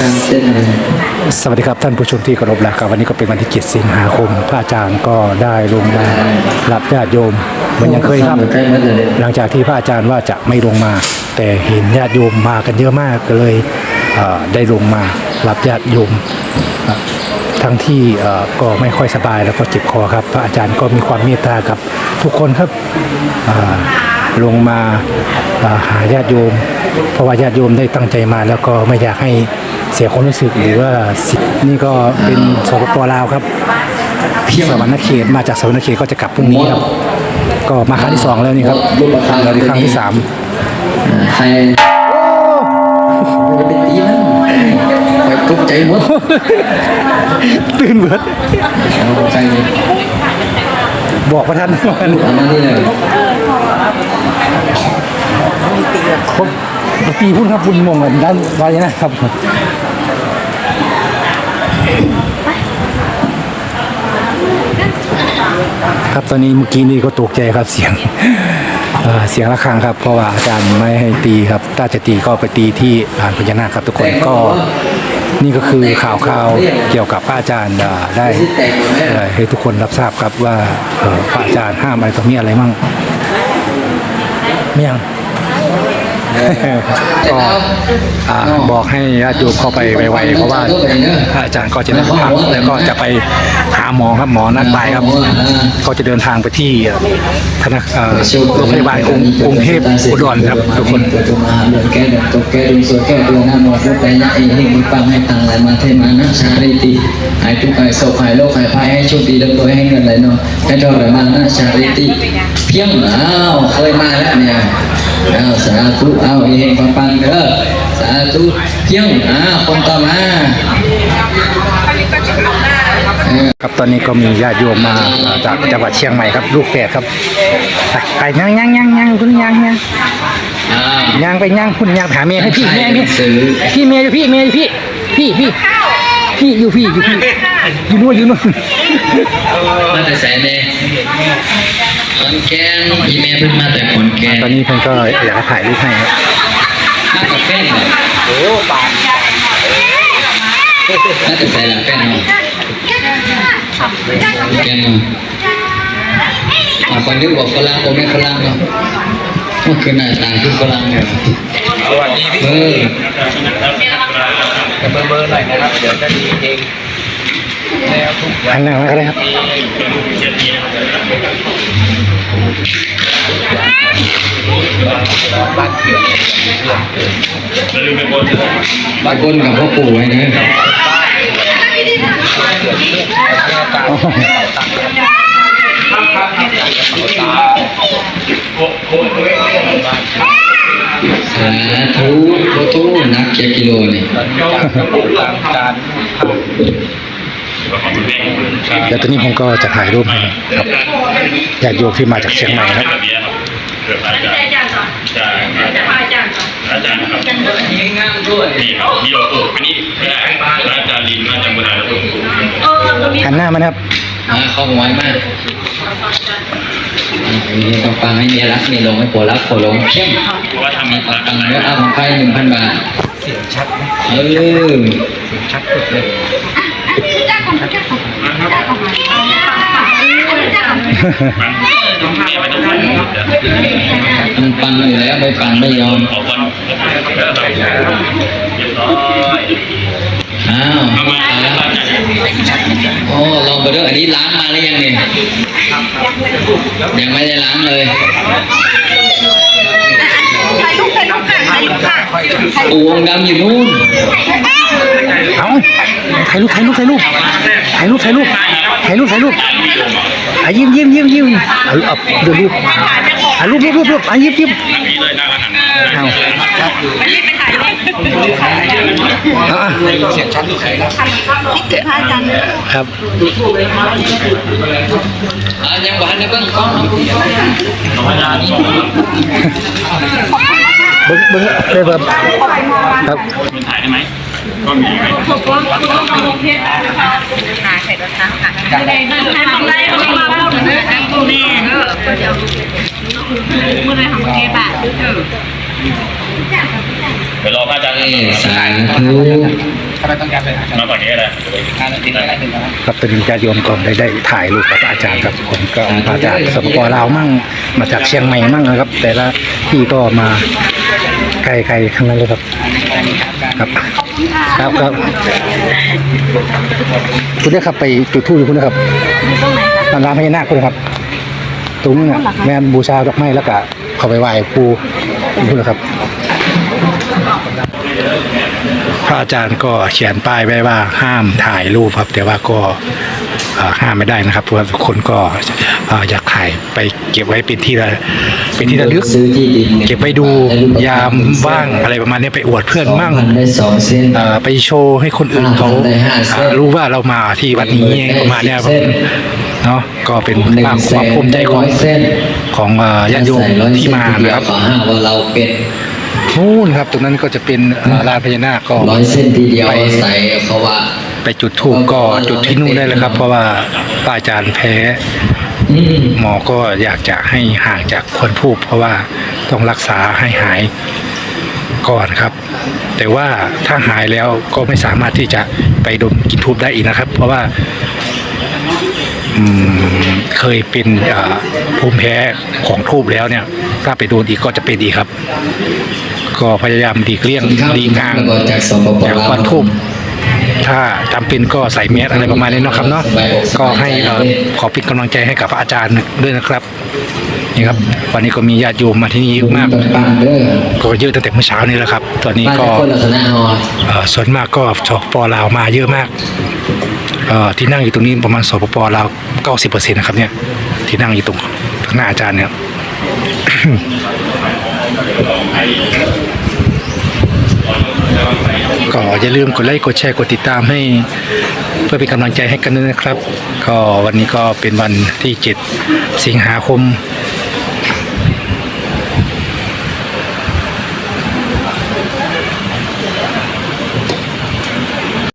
ทางเส้นเลยสวัสดีครับท่านผู้ชมที่เคารพรักครับวันนี้ก็เป็นวันที่7สิงหาคมพระอาจารย์ก็ได้ลงมารับญาติโยมเหมือนยังเคยครับ หลังจากที่พระอาจารย์ว่าจะไม่ลงมา แต่เห็นญาติโยมมากันเยอะมากก็เลยได้ลงมารับญาติโยมทั้งที่ก็ไม่ค่อยสบายแล้วก็เจ็บคอครับ พระอาจารย์ก็มีความเมตตากับทุกคนครับลงมาหาญาติโยม เพราะว่าญาติโยมได้ตั้งใจมาแล้วก็ไม่อยากให้ เสียความรู้สึกหรือว่าสินี่ก็เป็นสปปลาวครับสวรรค์เขตมาจากสวรรค์เขตก็จะกลับพรุ่งนี้ครับ ก็มาครั้งที่สองแล้วนี่ครับเราได้ครั้งที่สามอ่าใครจะไปตีมันคอยตกใจหมดตื่นเบิดตกใจเลยบอกประทันบอกกันทำหน้าที่เลยผมตีพุ่นครับพุ่นมงกันด้านไว้นะครับครับตอนนี้เมื่อกี้นี่ก็ตกใจครับเสียงเเสียงระฆังครับ เพราะว่าอาจารย์ไม่ให้ตีครับถ้าจะตีก็ไปตีที่ลานพญานาคครับทุกคนก็นี่ก็คือข่าวข่าวเกี่ยวกับพระอาจารย์ได้ให้ทุกคนรับทราบครับว่าเอ่อพระอาจารย์ห้ามอะไรตรงนี้อะไรมั่งเมี่ยง ก็บอกให้ญาติโยมเข้าไปไวๆเพราะว่าอาจารย์ก็จะได้พักแล้วก็จะไปหาหมอครับหมอนัดบ่ายครับ ก็จะเดินทางไปที่ธนาเอ่อโรงพยาบาลกรุงเทพอุดรครับทุกคนตัวตัวมาเดือนแก้เดือนตกแกดวงสวยแกดวงหน้าหมอพุทธยะเองให้มีปังให้ตังไหลมาเทมานะชาริติหายทุกข์หายโศกหายโรคหายภัยให้โชคดีแล้วตัวให้เงินไหลนองให้ดอกไหลมานะชาริติเพียงอ้าวเคยมาแล้วเนี่ยอ้าวสาธุอ้าวเฮงปังปังเด้อสาธุเพียงอ้าวคนต่อมาเออครับตอนนี้ก็มีญาติโยมมาเอ่อจากจังหวัดเชียงใหม่ครับ ลูกแฝดครับไปไปย่างย่างย่างย่างคุณย่างย่างอ้าวย่างไปย่างคุณย่างหาเมียให้พี่ใครแม่พี่ซื้อพี่เมียอยู่พี่เมียอยู่พี่พี่พี่พี่อยู่พี่อยู่พี่อ ยู่นู่นอยู่นู่นมาแต่แสนเลยขอนแก่นอีเมลเพิ่งมาแต่ขอนแก่นตอนนี้เพิ่นก็อยากให้ถ่ายรูปให้ครับมากับแฟนเหรอโอ้ปานมาแต่แสนละแฟนเนาะแกนเนาะอะคนนึกบอกฝรั่งผมไม่ฝรั่งเนาะก็คือหน้าตาคือฝรั่งเนี่ยสวัสดีพี่เบอร์เบอร์เบอร์หน่อยนะครับเดี๋ยวจะมีเพลง อันนั้นก็ได้ครับบ้านเกิดบางคนกับพ่อปู่ไว้นะสาธุโคตุนักเกียร์กิโลนี่ตอนนี้ตามการ แล้วตอนนี้ผมก็จะถ่ายรูปให้ครับญาติโยมที่มาจากเชียงใหม่ครับอาจารย์ก่อนจะพาอาจารย์ก่อนอาจารย์ครับนี่งามด้วยนี่ครับนี่เราปลูกอันนี้ไม่ได้อาจารย์ลินมาจากบุรีรัมย์ปลูกเออตรงนี้หันหน้ามานะครับอ่าเข้าไวมากมีต้องฟังให้เมียรักเมียหลงให้ผัวรักผัวหลงเข้มเพราะว่าทำมีมาตัตางมค์เนื้อเอาของใครหนึ่งพันบาทเสียงชัดไหมเออชัดสุดเลยจ้าของจ้าของจ้าของจ้าของมันแม่ไม่ต้องใส่เดี๋ยว มันปังอยู่แล้วไปปังไม่ยอมขอก่อนเรียบร้อยอ้าวเอามาตายแล้วอาจารย์โอ้ลองไปด้วยอันนี้ล้างมาหรือยังเนี่ยยังไม่ได้ล้างเลยถ่ายรูปถ่ายรูปค่ะถ่ายรูปค่ะปูวงดำอยู่นู่น เอาถ่ายรูปถ่ายรูปถ่ายรูปถ่ายรูปถ่ายรูปถ่ายรูปถ่ายรูปอะยิ้มยิ้มยิ้มยิ้มเอาเอาเดี๋ยวรูปอะรูปรูปรูปรูปอะยิ้มยิ้มนี่เลยนะอาหารเอาไม่รีบไปถ่ายรูปเอาอะเสียงชัดหรือใครนะนี่คือพระอาจารย์ครับอ่ายังบ้านในเบื้องกล้องเบิ้งเบิ้งเลยแบบครับมันถ่ายได้ไหม ก็มีไหมบอกว่าต้องลงเพจหาใส่รถนะหาได้ได้ได้ทำได้ทำมาบ้างเหมือนกันตัวแม่เออเดี๋ยวมือเลยทำเก็บอะเดี๋ยวรอพระอาจารย์สาธุเราต้องการเป็นอาจารย์มาก่อนนี้อะไรงานติดอะไรหนึ่งนะครับครับตอนนี้ญาติโยมก็ได้ได้ถ่ายรูปกับอาจารย์ครับผมก็มาจากสปปลาวมั่งมาจากเชียงใหม่มั่งนะครับ แต่ละที่ก็มา ไกลๆทั้งนั้นเลยครับ ครับครับครับคุณได้ครับไปจุดทูบอยู่คุณนะครับร้านพญานาคคุณนะครับตรงนี้นะแม่นบูชาดอกไม้แล้วก็เข้าไปไหว้ปูคุณนะครับ พระอาจารย์ก็เขียนป้ายไว้ว่าห้ามถ่ายรูปครับ แต่ว่าก็เอ่อ ห้ามไม่ได้นะครับเพราะว่าทุกคนก็เอ่ออยากถ่ายไปเก็บไว้เป็นที่ระเป็นที่ระลึกซื้อที่ดินเก็บไว้ดูยามว่างอะไรประมาณนี้ไปอวดเพื่อนมั่งสพัได้สองเส้นเอ่อไปโชว์ให้คนอื่นเขาได้ห้าเส้นเอ่อรู้ว่าเรามาที่วัดนี้ประมาณเนี้ยครับเส้นเนาะก็เป็นหนึ่งความแสความนภูมิใจของร้อยเส้นของเอ่อญาติโยมใส่ร้อยที่มาเส้ทีเดียวนะครับขอห้าว่าเราเป็นนู่นครับตรงนั้นก็จะเป็นเอ่อลานพญานาคก็ร้อยเส้นทีเดียวไปใส่เขาว่า ไปจุดทูบก็จุดที่นู่นได้เลยครับ เพราะว่าป้าอาจารย์แพ้อืมหมอก็อยากจะให้ห่างจากคนพูดเพราะว่าต้องรักษาให้หายก่อนครับ แต่ว่าถ้าหายแล้วก็ไม่สามารถที่จะไปดมกินทูบได้อีกนะครับ เพราะว่าอืมเคยเป็นเอ่อภูมิแพ้ของทูบแล้วเนี่ย ถ้าไปโดนอีกก็จะเป็นอีกครับ ก็พยายามดีเลี่ยงดีงางแล้วก็จากสปปจากลาวควันทูบ ถ้าจำเป็นก็ใส่แมสอะไรประมาณนี้เนาะครับเนาะก็ให้เอ่อขอเป็นกำลังใจให้กับพระอาจารย์ด้วยนะครับนี่ครับ วันนี้ก็มีญาติโยมมาที่นี่เยอะมาก ปังเด้อก็เยอะตั้งแต่เมื่อเช้านี้แล้วครับ ตอนนี้บ้านก็คนละคณะฮอเอ่อส่วนมากก็สปปลาวมาเยอะมากเอ่อที่นั่งอยู่ตรงนี้ประมาณสปปลาวเก้าสิบเปอร์เซ็นต์นะครับเนี่ยที่นั่งอยู่ตรงข้างหน้าอาจารย์เนี่ย ก็อย่าลืมกดไลค์กดแชร์กดติดตามให้ เพื่อเป็นกำลังใจให้กันด้วยนะครับ ก็วันนี้ก็เป็นวันที่ 7 สิงหาคม